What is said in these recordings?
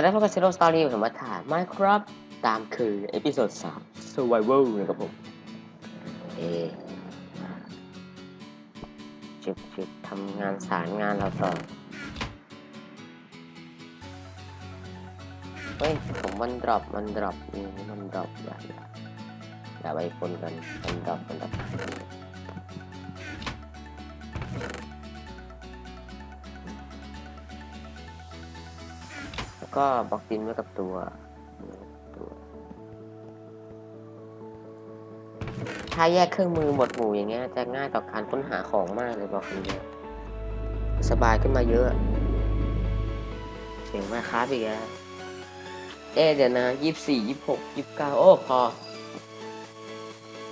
วัสดีครับพบกับซีโร่สตอรี่ผมมาถ่าย Minecraft ตามคือเอพิโซด3 Survival นะครับผม เอจุดจุดทำงานสารงานเราต่อ เฮ้ย ผมมันดรอปมันดรอปนี่มันดรอปอย่าอย่าอย่าไปปนกัน มันดรอปมันดรอป ก็บล็อกดินไว้กับตัวตัว ถ้าแยกเครื่องมือหมวดหมู่อย่างเงี้ยจะง่ายต่อการค้นหาของมากเลยบอกคำเดียวสบายขึ้นมาเยอะเสียงมาครับอีกแล้วเอ๊เดี๋ยวนะยี่สี่ยี่หกยี่เก้าโอ้พอ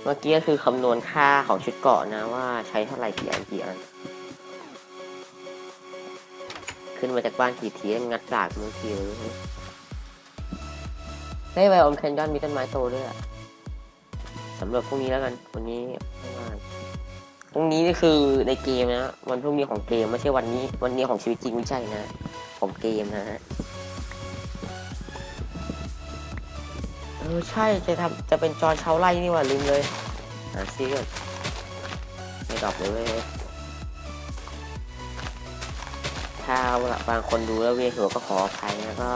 เมื่อกี้ก็คือคำนวณค่าของชุดเกาะนะว่าใช้เท่าไหร่กี่อันกี่อัน ขึ้นมาจากบ้านกี่ทีงัดดากเมื่อกี้เลยเฮ้ไวโอมแคนยอนมีต้นไม้โตด้วยอะสำหรับพรุ่งนี้แล้วกันวันนี้พรุ่งนี้นี่คือในเกมนะวันพรุ่งนี้ของเกมไม่ใช่วันนี้ วันนี้ของชีวิตจริงไม่ใช่นะของเกมนะฮะเออใช่จะทำจะเป็นจอเชาไล่นี่หว่าลืมเลยหาซีก่อนไม่ดอกเลยเว้ย ถ้าบางคนดูแล้วเวียนหัวก็ขออภัยนะก็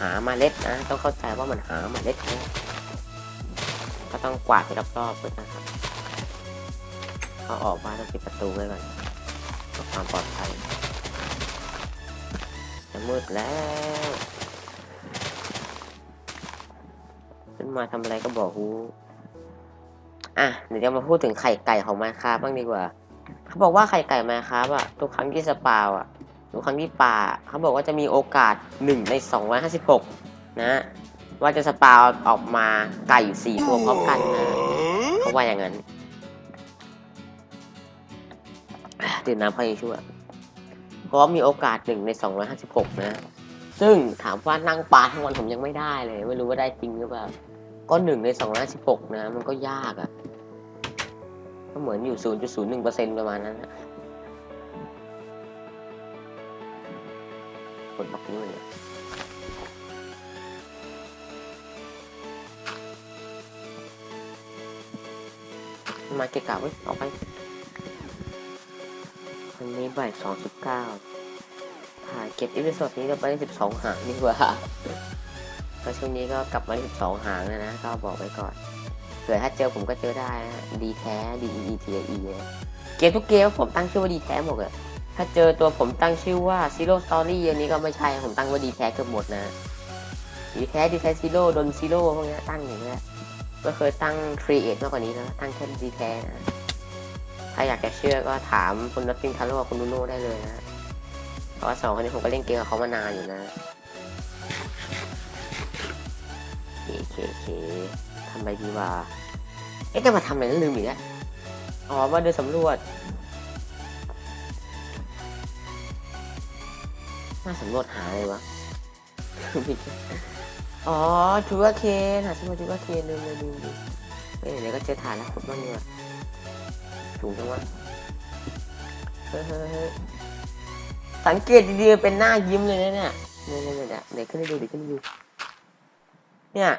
หาเมาเล็ดนะ ต้องเข้าใจว่ามันหาเมาเล็ดนะก็ต้องกวาดไปรอบๆด้วยนะครับเขาออกมาต้องปิดประตูไว้ก่อนเพื่อความปลอดภัยจะมืดแล้วขึ้นมาทำอะไรก็บอกฮูอะเดี๋ยวจะมาพูดถึงไข่ไก่ของไมค้าบ้างดีกว่า เขาบอกว่าไข่ไก่ไมค้าอะทุกครั้งที่สปาวอะ ทุกครั้งที่ป่าเขาบอกว่าจะมีโอกาสหนึ่งในสองร้อยห้าสิบหกนะ ว่าจะสปาวออกมาไก่สี่ตัวพร้อมกันนะเขาว่าอย่างนั้นอะดื่มน้ำพอยังชั่วเพราะว่ามีโอกาสหนึ่งในสองร้อยห้าสิบหกนะ ซึ่งถามว่านั่งปลาทั้งวันผมยังไม่ได้เลย ไม่รู้ว่าได้จริงหรือเปล่า ก็หนึ่งในสองร้อยสิบหกนะ มันก็ยากอะ่ะ ก็เหมือนอยู่ศูนย์จุดศูนย์หนึ่งเปอร์เซ็นประมาณนั้นนะ กดบล็อกนี้มันเนี่ยมาเกะกะเว้ยออกไปวันนี้บ่ายสองสิบเก้าถ่ายเก็บอีพิโซดนี้ก็ไปได้สิบสองหางดีกว่าก็ช่วงนี้ก็กลับมาสิบสองหางแล้วนะ ก็บอกไว้ก่อนเผื่อถ้าเจอผมก็เจอได้นะดีแท้ D E E T E เกมทุกเกมผมตั้งชื่อว่าดีแท้หมดอะ ถ้าเจอตัวผมตั้งชื่อว่า Zero Story อันนี้ก็ไม่ใช่ ผมตั้งว่าดีแท้เกือบหมดนะดีแท้ดีแท้ซีโร่ดนซีโร่พวกนี้ตั้งอย่างเงี้ยก็เคยตั้ง Create มากกว่านี้นะตั้งแค่ดีแท้นะถ้าอยากจะเชื่อก็ถามคุณนัทตินคาร์โลกับคุณนูโน่ได้เลยนะเพราะว่าสองคนนี้ผมก็เล่นเกมกับเขามานานอยู่นะเคเคเคทำไปดีว่า เอ๊ะจะมาทำอะไรลืมอีกแล้วอ๋อมาเดินสำรวจ น่าสำรวจหาอะไรวะ อ๋อชูกาเคนหาสมุดชูกาเคนลืมเลยลืมลืมเอ้ยเดี๋ยก็เจอฐานแล้วขุดบ้างดีกว่าสูงจังวะเฮ้ยเฮ้ยเฮ้ยสังเกตดีๆเป็นหน้ายิ้มเลยนะเนี่ยเนี่ยเนี่ยเนี่ยเดี๋ยวขึ้นให้ดูเดี๋ยวขึ้นให้ดูเนี่ย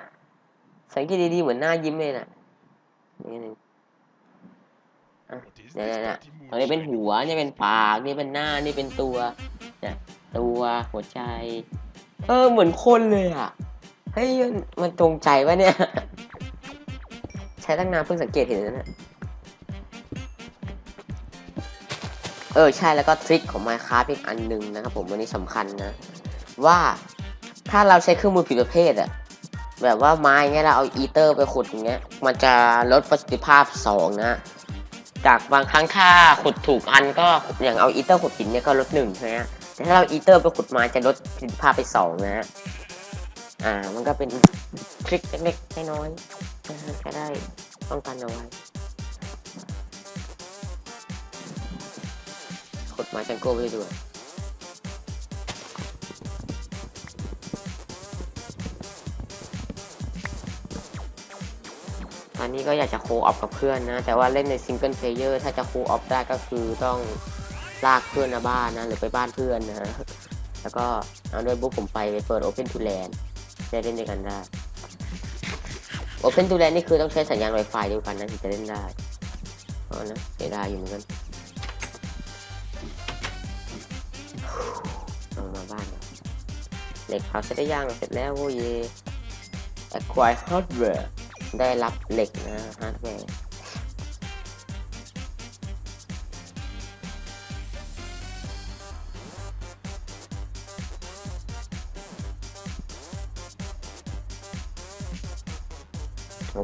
สังเกตดีๆเหมือนหน้ายิ้มเลยน่ะนี่นี่อะเนี่ยเนี่ยเนี่ยตรงนี้เป็นหัว นี่เป็นปาก นี่เป็นหน้า นี่เป็นตัว เนี่ย ตัวหัวใจ เออเหมือนคนเลยอะเฮ้ยมันตรงใจปะเนี่ย ใช้ตั้งนานเพิ่งสังเกตเห็นนะเออใช่แล้วก็ทริคของ Minecraft อีกอันหนึ่งนะครับผมวันนี้สำคัญนะ ว่าถ้าเราใช้เครื่องมือผิดประเภทอะแบบว่าไม้เงี้ยเราเอาอีเตอร์ไปขุดอย่างเงี้ย มันจะลดประสิทธิภาพสองนะ จากบางครั้งถ้าขุดถูกอันก็อย่างเอาอีเตอร์ขุดหินเนี่ยก็ลดหนึ่งใช่ไหม แต่ถ้าเราอีเตอร์ไปขุดม้จะลดประสิทธิภาพไปสองนะอ่า มันก็เป็นทริคเล็กๆน้อยๆนะฮะจะได้ป้องกันเอาไว้ขุดม้จังโก้ไปด้วยตอนนี้ก็อยากจะโคออฟกับเพื่อนนะ แต่ว่าเล่นในซิงเกิลเพลเยอร์ถ้าจะโคออฟได้ก็คือต้อง ลากเพื่อนมาบ้านนะ หรือไปบ้านเพื่อนนะแล้วก็เอาโน้ตบุ๊กผมไปไปเปิด Open to LAN จะเล่นด้วยกันได้ Open to LAN นี่คือต้องใช้สัญญาณ Wi-Fi เดียวกันนะถึงจะเล่นได้เพราะนะเสียดายอยู่เหมือนกันเอามาบ้านนะเหล็กเผาเสร็จได้ยังเสร็จแล้วโว้ยเย acquire hardware ได้รับเหล็กนะฮาร์ดแวร์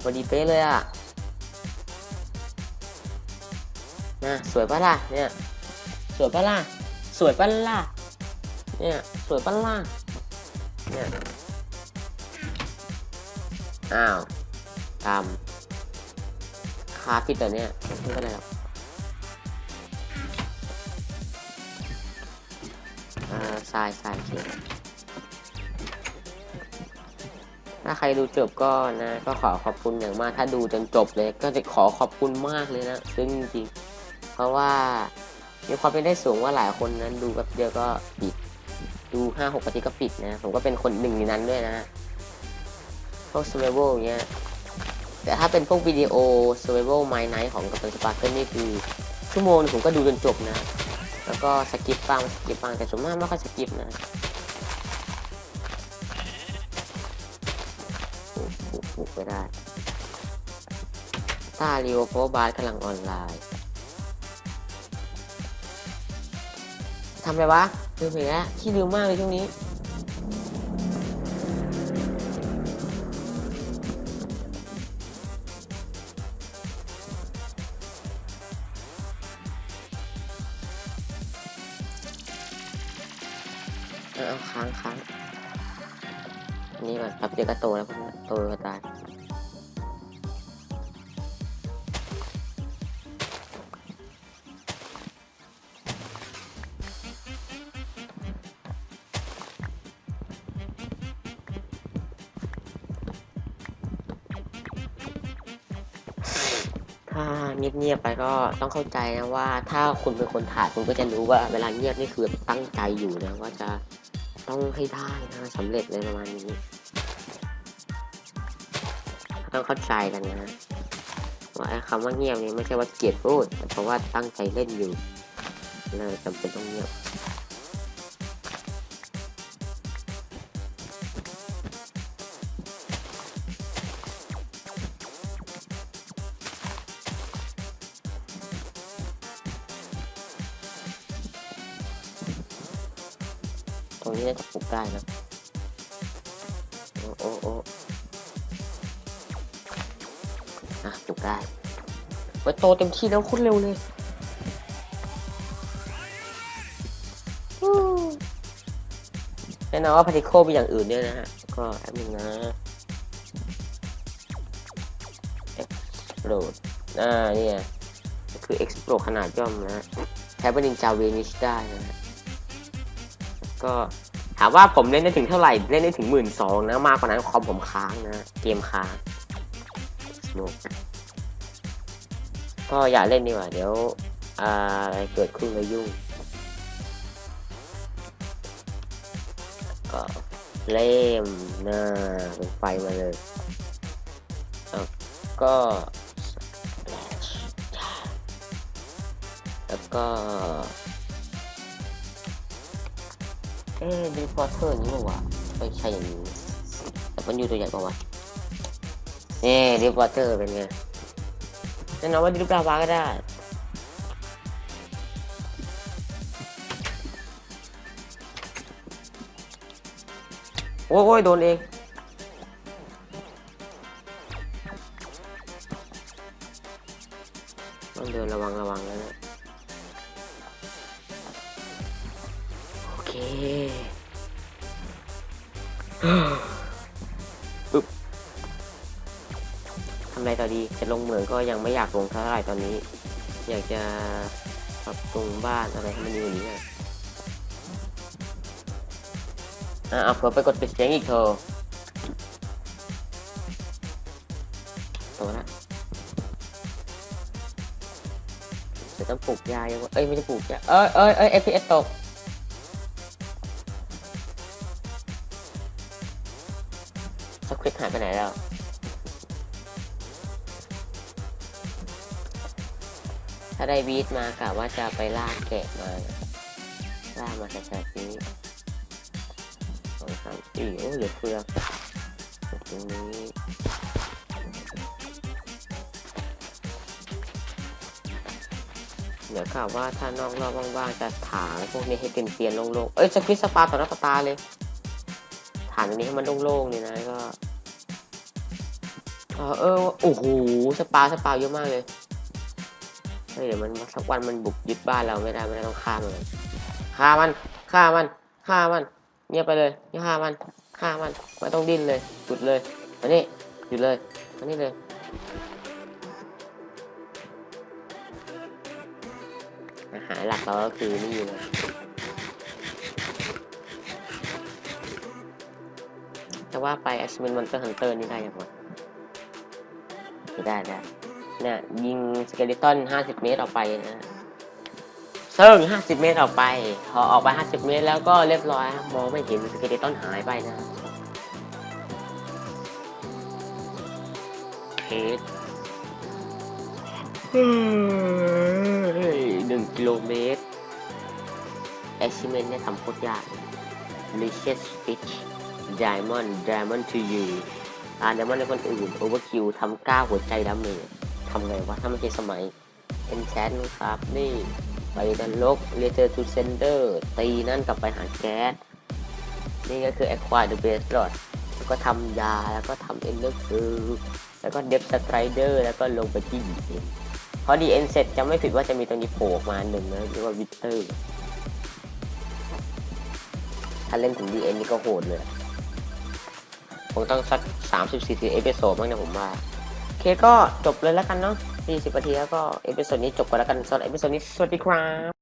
พอดีเป๊ะเลยอะนะสวยปะล่ะเนี่ย สวยปะล่ะสวยปะล่ะเนี่ย สวยปะล่ะเนี่ย อ้าวตามคาผิดแต่เนี่ยไม่เป็นไรหรอกอ่าทรายทรายเขียน ถ้าใครดูจบก็นะ ก็ขอขอบคุณอย่างมาก ถ้าดูจนจบเลยก็จะขอขอบคุณมากเลยนะ ซึ่งจริงๆเพราะว่ามีความเป็นได้สูงว่าหลายคนนั้นดูแบบเดียวก็ปิด ดูห้าหกนาทีก็ปิดนะ ผมก็เป็นคนหนึ่งในนั้นด้วยนะพวก survival เงี้ย แต่ถ้าเป็นพวกวิดีโอ survival my night ของกัปตันสปาร์เกิลนี่คือชั่วโมงหนึ่งผมก็ดูจนจบนะ แล้วก็สกิปบ้างสกิปบ้างแต่ส่วนมากไม่ค่อยสกิปนะ ปลูกกไม่ได้ตาเรียวโพบาร์กำลังออนไลน์ทำอะไรวะลืมไปแล้วขี้ลืมมากเลยช่วงนี้ เอาค้างค้าง นนี่ก่อนแป๊บเดียวก็โตแล้วพวกนี้โตก็ตายถ้าเงียบๆไปก็ต้องเข้าใจนะว่า ถ้าคุณเป็นคนถ่ายคุณก็จะรู้ว่า เวลาเงียบนี่คือตั้งใจอยู่นะว่าจะต้องให้ได้นะสำเร็จเลยประมาณนี้ ต้องเข้าใจกันนะ ว่าคำว่าเงียบนี่ไม่ใช่ว่าเกลียดพูดแต่เพราะว่าตั้งใจเล่นอยู่เลยจำเป็นต้องเงียบตรงนี้จะปลูกได้นะ โอ้โอ้โอ้ อะปลูกได้ไว้โตเต็มที่แล้วคุณเร็วเลยแน่นอนว่าพาร์ติโคมีอย่างอื่นด้วยนะฮะ ก็แป๊บนึงนะ explode อ่าเนี่ยคือ explode ขนาดย่อมนะฮะใช้เป็นนินจาเวนิชได้นะฮะก็ถามว่าผมเล่นได้ถึงเท่าไหร่ เล่นได้ถึงหมื่นสองนะ มากกว่านั้นคอมผมค้างนะ เกมค้างสนุก ก็อย่าเล่นดีกว่าเดี๋ยวอะไรเกิดขึ้นแล้วยุ่งก็เล่มหน้าเป็นไฟมาเลยแล้วก็แล้วก็ เอ๊ะดิพอเตอร์นี้มั้วะไม่ใช่อย่างนี้ แต่มันอยู่ตัวใหญ่กว่าวะนี่ดิพอเตอร์เป็นไง แน่นอนว่าดิลูกดาวาก็ได้โอ้ยโดนเอง ก็ยังไม่อยากลงเท่าไหร่ตอนนี้ อยากจะปรับปรุงบ้านอะไรให้มันดีกว่านี้อะอะเอาเผื่อไปกดปิดเสียงอีกเถอะโตละจะต้องปลูกยาเยอะเอ้ยไม่ได้ปลูกยาเอ้ยเอ้ยเอ้ย FPS ตกสควิตหายไปไหนแล้ว ถ้าได้บีทมากะว่าจะไปล่าแกะมานะล่ามาแถวๆนี้สองสามสี่โอ้เหลือเฟือตรงนี้เดี๋ยวข่าวว่าถ้านอกรอบว่างๆจะถางพวกนี้ให้เป็นเตียนโล่งๆ เอ้ยสควิตสปาต่อหน้าต่อตาเลยฐานตรงนี้ให้มันโล่งๆนี่นะก็ เออเออโอ้โหสปาสปาเยอะมากเลย เฮ้ยเดี๋ยวมันสักวันมันบุกยึดบ้านเราไม่ได้ไม่ได้ต้องฆ่ามันฆ่ามันฆ่ามันฆ่ามันเงียบไปเลยอย่าฆ่ามันฆ่ามันไม่ต้องดิ้นเลยหยุดเลยมานี่หยุดเลยมานี่เลยอาหารหลักเราก็คือนี่เลยแต่ว่าไปแอสมินมอนเตอร์ฮันเตอร์นี่ได้ยังไงได้ได้ เนี่ยยิงสเกลิตัน50 เมตรออกไปนะซึ่ง 50 เมตรออกไป พอออกไป 50 เมตรแล้วก็เรียบร้อยครับมองไม่เห็นสเกลิตันหายไปนะเพชรเฮ้ยหนึ่งกิโลเมตร achievement เนี่ยทำโคตรยาก Delicious Fish Diamond Diamond to you อ่า Diamond ในคนอื่น Overkill ทำก้าหัวใจดำเลย ทำไงวะถ้าไม่ใช่สมัย Enchant ครับนี่ไปดันลก Return to Sender ตีนั่นกลับไปหาแก๊สนี่ก็คือ Acquire the Base Rod แล้วก็ทำยาแล้วก็ทำ Ender Pearl แล้วก็ Depth Strider แล้วก็ลงไปที่ DN พอ DN เอ็นเสร็จจะไม่ผิดว่าจะมีตรงนี้โผล่ออกมาหนึ่งนะเรียกว่า Victor ถ้าเล่นถึง DN นี่ก็โหดเลยคงต้องสักสามสิบสี่สิบเอพิโซดบ้างนะผมว่า เคก็จบเลยแล้วกันเนาะ40นาทีแล้วก็เอพิโซดนี้จบกันแล้วกันสำหรับเอพิโซดนี้สวัสดีครับ